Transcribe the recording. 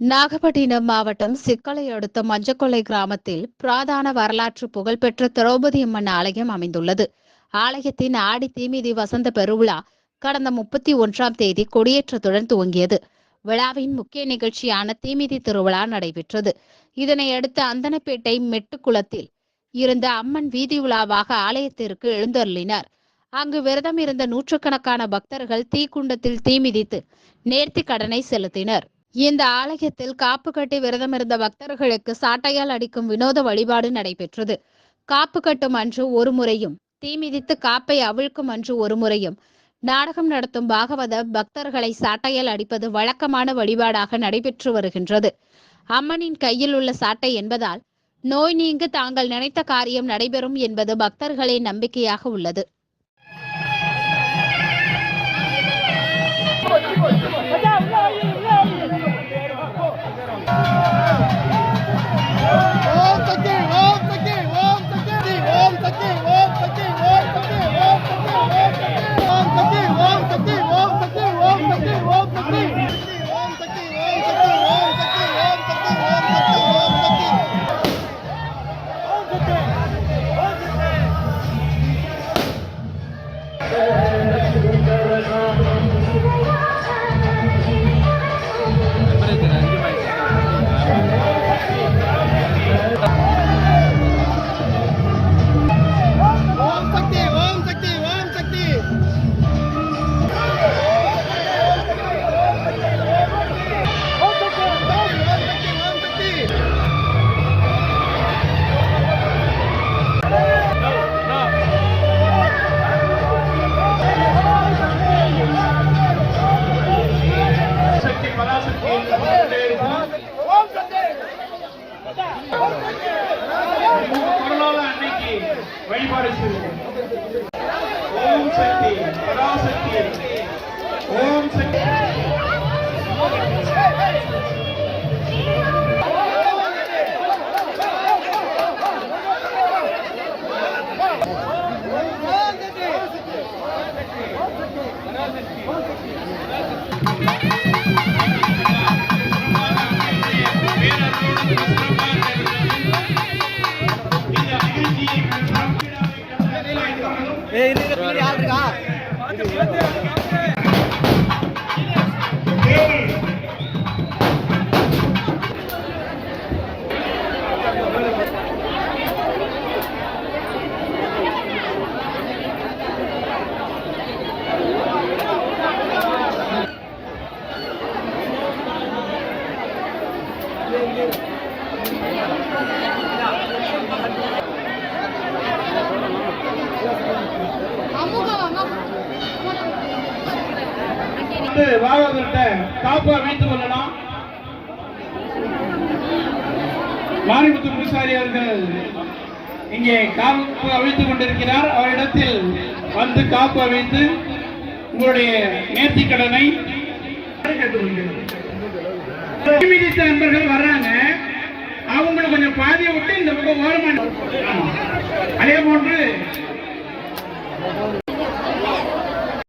நாகப்பட்டினம் மாவட்டம் சிக்கலை அடுத்த மஞ்சக்கொல்லை கிராமத்தில் பிராதான வரலாற்று புகழ்பெற்ற திரௌபதி அம்மன் ஆலயம் அமைந்துள்ளது. ஆலயத்தின் ஆடி தீமிதி வசந்த பெருவிழா கடந்த முப்பத்தி ஒன்றாம் தேதி கொடியேற்றத்துடன் துவங்கியது. விழாவின் முக்கிய நிகழ்ச்சியான தீமிதி திருவிழா நடைபெற்றது. இதனையடுத்து அந்தனப்பேட்டை மெட்டுக்குளத்தில் இருந்த அம்மன் வீதி உலாவாக ஆலயத்திற்கு எழுந்தருளினார். அங்கு விரதம் இருந்த நூற்றுக்கணக்கான பக்தர்கள் தீக்குண்டத்தில் தீமிதித்து நேர்த்தி கடனை செலுத்தினர். இந்த ஆலயத்தில் காப்பு கட்டி விரதம் இருந்த பக்தர்களுக்கு சாட்டையால் அடிக்கும் வினோத வழிபாடு நடைபெற்றது. காப்பு கட்டும் அன்று ஒரு முறையும் தீ மிதித்து காப்பை அவிழ்க்கும் அன்று ஒரு முறையும். நாடகம் நடத்தும் பாகவத பக்தர்களை சாட்டையால் அடிப்பது வழக்கமான வழிபாடாக நடைபெற்று வருகின்றது. அம்மனின் கையில் உள்ள சாட்டை என்பதால் நோய் நீங்கு தாங்கள் நினைத்த காரியம் நடைபெறும் என்பது பக்தர்களின் நம்பிக்கையாக உள்ளது. வழிபாடு செய்வோம் ஓம் சக்தி பராசக்தி ஓம் சக்தி இந்த ஏய் இது ஆள் இருக்கா? வந்து வாகவர்கிட்ட காப்பு அமைத்துக் கொள்ளலாம். மாரிமுத்து பூசாரி அவர்கள் இங்கே காப்பு அவிழ்த்துக் கொண்டிருக்கிறார். அவரிடத்தில் வந்து காப்பு அவிழ்த்து உங்களுடைய நேர்த்தி கடனை நண்பர்கள் வர்றாங்க. அவங்களை கொஞ்சம் பாதியை விட்டு இந்த பக்கம் ஓரமான அதே போன்று